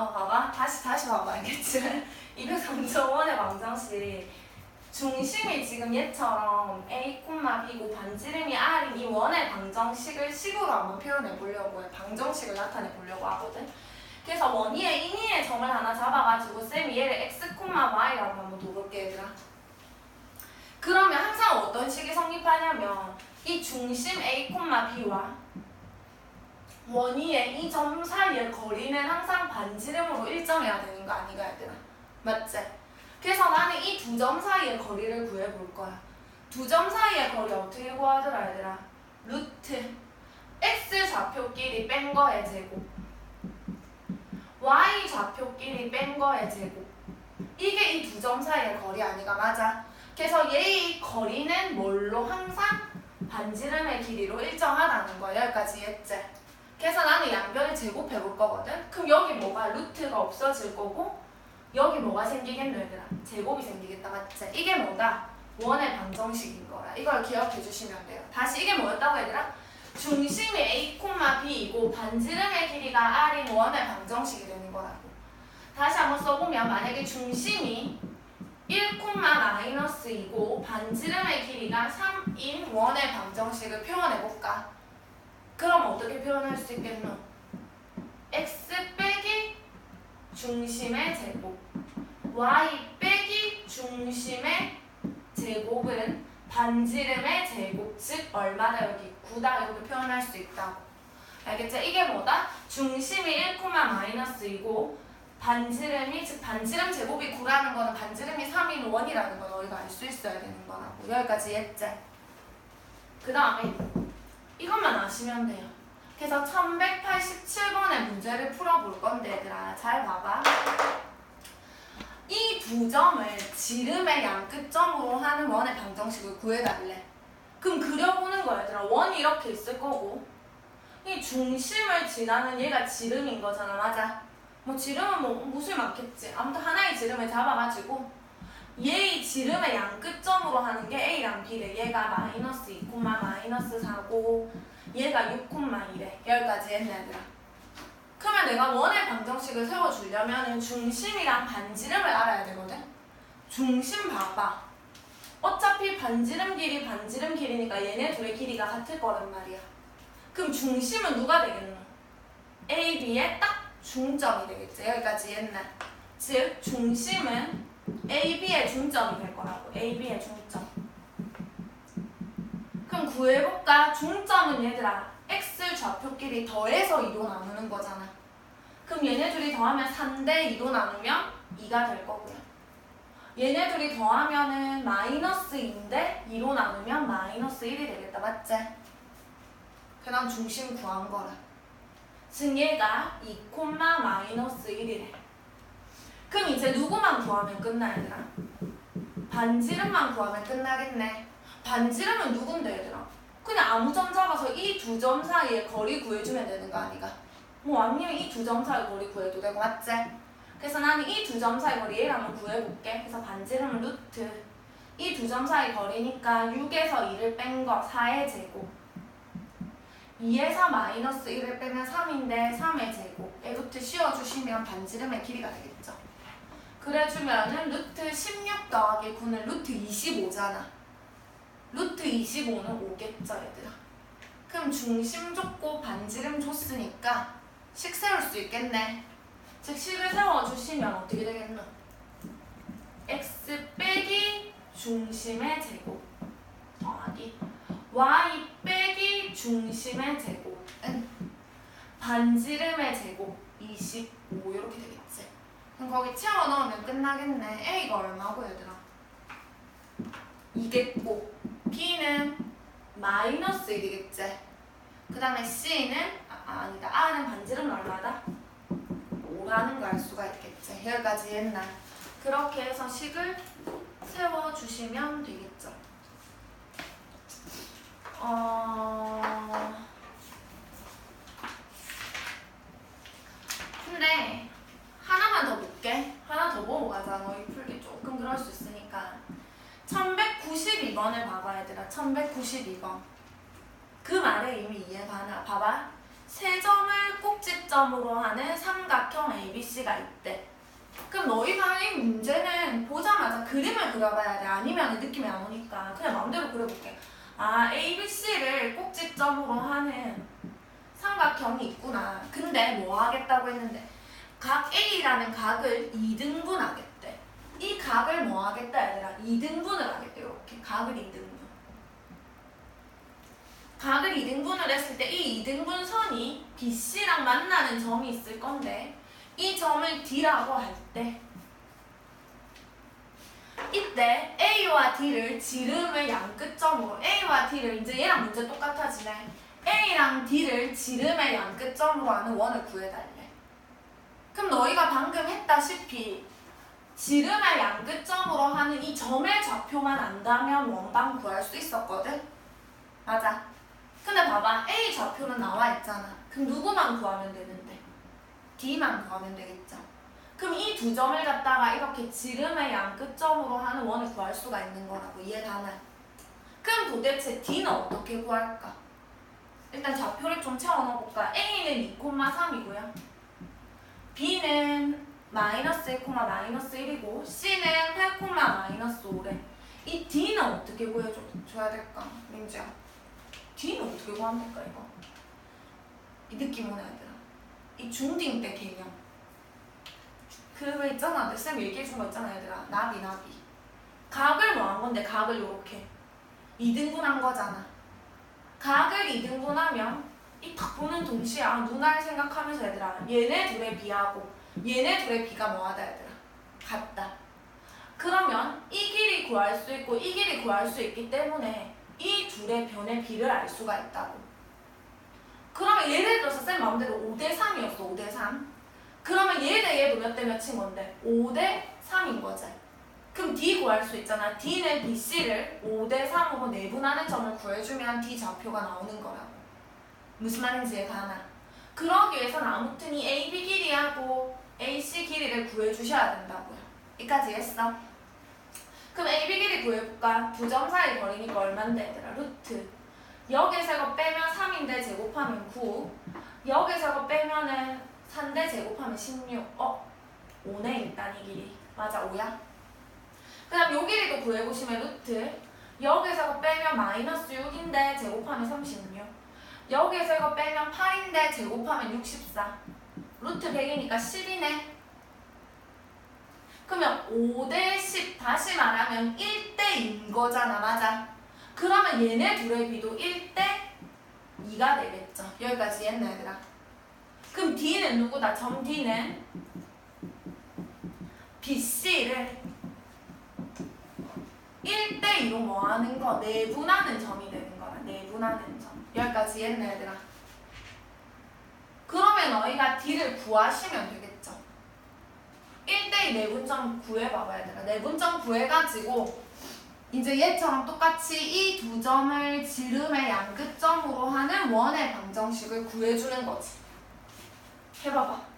어 봐봐. 다시 다시 봐봐. 알겠지? 203.1의 방정식 중심이 지금 얘처럼 A, B고 반지름이 R인 이 원의 방정식을 식으로 한번 표현해 보려고 해. 방정식을 나타내 보려고 하거든. 그래서 원위에 인위의 점을 하나 잡아가지고 쌤이 얘를 X, Y라고 한번 둬볼게 얘들아. 그러면 항상 어떤 식이 성립하냐면 이 중심 A, B와 원위의 이 점 사이의 거리는 항상 반지름으로 일정해야 되는 거 아니가 얘들아? 맞지? 그래서 나는 이 두 점 사이의 거리를 구해볼 거야. 두 점 사이의 거리 어떻게 구하더라 얘들아? 루트. X 좌표끼리 뺀 거의 제곱. Y 좌표끼리 뺀 거의 제곱. 이게 이 두 점 사이의 거리 아니가 맞아? 그래서 얘의 거리는 뭘로 항상 반지름의 길이로 일정하다는 거야? 여기까지 이해했지? 그래서 나는 양변을 제곱해 볼 거거든. 그럼 여기 뭐가 루트가 없어질 거고 여기 뭐가 생기겠노 얘들아? 제곱이 생기겠다 맞지? 이게 뭐다? 원의 방정식인 거야. 이걸 기억해 주시면 돼요. 다시 이게 뭐였다고 얘들아? 중심이 A, B이고 반지름의 길이가 R인 원의 방정식이 되는 거라고. 다시 한번 써보면 만약에 중심이 1, 마이너스이고 반지름의 길이가 3인 원의 방정식을 표현해 볼까? 그럼 어떻게 표현할 수 있겠노? x 빼기 중심의 제곱 y 빼기 중심의 제곱은 반지름의 제곱 즉 얼마다 여기 9다 이렇게 표현할 수 있다고 알겠죠? 이게 뭐다? 중심이 1, 마이너스이고 반지름이 즉 반지름 제곱이 9라는 거는 반지름이 3인 원이라는 걸 너희가 알 수 있어야 되는 거라고 여기까지 이해했지? 그 다음에 이것만 아시면 돼요. 그래서 1187번의 문제를 풀어볼 건데 얘들아 잘 봐봐. 이 두 점을 지름의 양끝점으로 하는 원의 방정식을 구해달래. 그럼 그려보는 거야 얘들아. 원이 이렇게 있을 거고 이 중심을 지나는 얘가 지름인 거잖아 맞아? 뭐 지름은 뭐 무술 많겠지. 아무튼 하나의 지름을 잡아가지고 얘의 지름의 양끝점으로 하는 게 A랑 B래. 얘가 마이너스 2, 마이너스 4고 얘가 6, 1래. 여기까지 했네 얘들아. 그러면 내가 원의 방정식을 세워주려면 중심이랑 반지름을 알아야 되거든. 중심 봐봐. 어차피 반지름 길이 반지름 길이니까 얘네 둘의 길이가 같을 거란 말이야. 그럼 중심은 누가 되겠노? A, B의 딱 중점이 되겠지. 여기까지 옛날. 즉 중심은 A, B의 중점이 될 거라고. A, B의 중점. 그럼 구해볼까? 중점은 얘들아 x 좌표끼리 더해서 2로 나누는 거잖아. 그럼 얘네 둘이 더하면 3대 2로 나누면 2가 될 거고요. 얘네 둘이 더하면은 마이너스 2인데 2로 나누면 마이너스 1이 되겠다. 맞지? 그 다음 중심 구한 거라. 즉 얘가 2, 마이너스 1이래. 그럼 이제 누구만 구하면 끝나 얘들아? 반지름만 구하면 끝나겠네. 반지름은 누군데 얘들아? 그냥 아무 점 잡아서 이 두 점 사이의 거리 구해주면 되는 거 아니가? 뭐 아니면 이 두 점 사이 거리 구해도 되고 맞지? 그래서 나는 이 두 점 사이 거리 얘를 한번 구해볼게. 그래서 반지름은 루트 이 두 점 사이 거리니까 6에서 2를 뺀 거 4의 제곱 2에서 마이너스 1을 빼면 3인데 3의 제곱 에 루트 씌워주시면 반지름의 길이가 되겠죠. 그래주면은 루트 16 더하기 9는 루트 25잖아. 루트 25는 5겠죠 얘들아. 그럼 중심 줬고 반지름 줬으니까 식 세울 수 있겠네. 즉 식을 세워주시면 어떻게 되겠노? x 빼기 중심의 제곱 더하기 y 빼기 중심의 제곱은 반지름의 제곱 25 이렇게 되겠지. 그럼 거기 채워 넣으면 끝나겠네. A가 얼마고 얘들아? 이겠고 B는 마이너스 1이겠지. 그 다음에 C는 아, 아니다. R은 반지름은 얼마다? 5라는 걸 알 수가 있겠지. 여기까지 옛날. 그렇게 해서 식을 세워주시면 되겠죠. 어... 근데 하나만 더 볼게. 하나 더 보고 가자. 너희 풀기 조금 그럴 수 있으니까. 1192 번을 봐봐 얘들아. 1192번. 그 말에 이미 이해 가나? 봐봐. 세 점을 꼭지점으로 하는 삼각형 AB ABC가 있대. 그럼 너희가 이 문제는 보자마자 그림을 그려봐야 돼. 아니면 느낌이 안 오니까 그냥 마음대로 그려볼게. 아, ABC를 꼭지점으로 하는 삼각형이 있구나. 근데 뭐 하겠다고 했는데 각 A라는 각을 2등분 하겠대. 이 각을 뭐 하겠다 얘들아? 2등분을 하겠대. 이렇게 각을 2등분. 각을 2등분을 했을 때 이 2등분 선이 BC랑 만나는 점이 있을 건데 이 점을 D라고 할 때 이때 A와 D를 지름의 양끝점으로 A와 D를 이제 얘랑 문제 똑같아지네 A랑 D를 지름의 양끝점으로 하는 원을 구해달래 그럼 너희가 방금 했다시피 지름의 양끝점으로 하는 이 점의 좌표만 안다면 원방 구할 수 있었거든. 맞아. 근데 봐봐. A 좌표는 나와 있잖아. 그럼 누구만 구하면 되는데? D만 구하면 되겠죠. 그럼 이 두 점을 갖다가 이렇게 지름의 양끝점으로 하는 원을 구할 수가 있는 거라고 이해가나? 그럼 도대체 D는 어떻게 구할까? 일단 좌표를 좀 채워 넣어볼까? A는 2,3이고요. B는 마이너스 1, 마이너스 1이고 C는 8, 마이너스 5래. 이 D는 어떻게 구해줘야 될까? 민지야? D는 어떻게 구합니까 이거? 이 느낌 오네 얘들아 이 중딩 때 개념. 그거 있잖아. 쌤 얘기해준 거 있잖아 얘들아. 나비 나비. 각을 뭐 한 건데? 각을 요렇게. 2등분 한 거잖아. 각을 2등분 하면 이 딱 보는 동시에 아 누나를 생각하면서 얘들아 얘네 둘의 비하고 얘네 둘의 비가 뭐하다 얘들아? 같다. 그러면 이 길이 구할 수 있고 이 길이 구할 수 있기 때문에 이 둘의 변의 비를 알 수가 있다고. 그러면 예를 들어서 쌤 마음대로 5대 3이었어 5대 3 그러면 얘 대 얘도 몇 대 몇인 건데 5대 3인 거지. 그럼 D 구할 수 있잖아. D는 BC를 5대 3으로 내분하는 점을 구해주면 D 좌표가 나오는 거라고. 무슨 말인지 이해가나 그러기 위해서는 아무튼 이 AB 길이하고 AC 길이를 구해주셔야 된다고요. 여기까지 했어. 그럼 AB 길이 구해볼까? 사이 거리니까 얼만데 얘들아? 루트. 여기서 이거 빼면 3인데 제곱하면 9 여기서 이거 빼면은 3대 제곱하면 16 어? 5네 일단 이 길이. 맞아 5야? 그 다음 요 길이도 구해보시면 루트. 여기서 이거 빼면 마이너스 6인데 제곱하면 36 여기서 이거 빼면 8인데 제곱하면 64 루트 100이니까 10이네 그러면 5대 10 다시 말하면 1대인 거잖아 맞아 그러면 얘네 둘의 비도 1대 2가 되겠죠 여기까지 했나 얘들아 그럼 D는 누구다? 점 D는 BC를 1대2로 뭐 하는 거? 내분하는 점이 되는 거야. 내분하는 점. 여기까지 했네, 얘들아. 그러면 너희가 D를 구하시면 되겠죠. 1대2 내분점 구해봐봐, 얘들아. 내분점 구해가지고 이제 얘처럼 똑같이 이 두 점을 지름의 양끝점으로 하는 원의 방정식을 구해주는 거지. 해봐봐.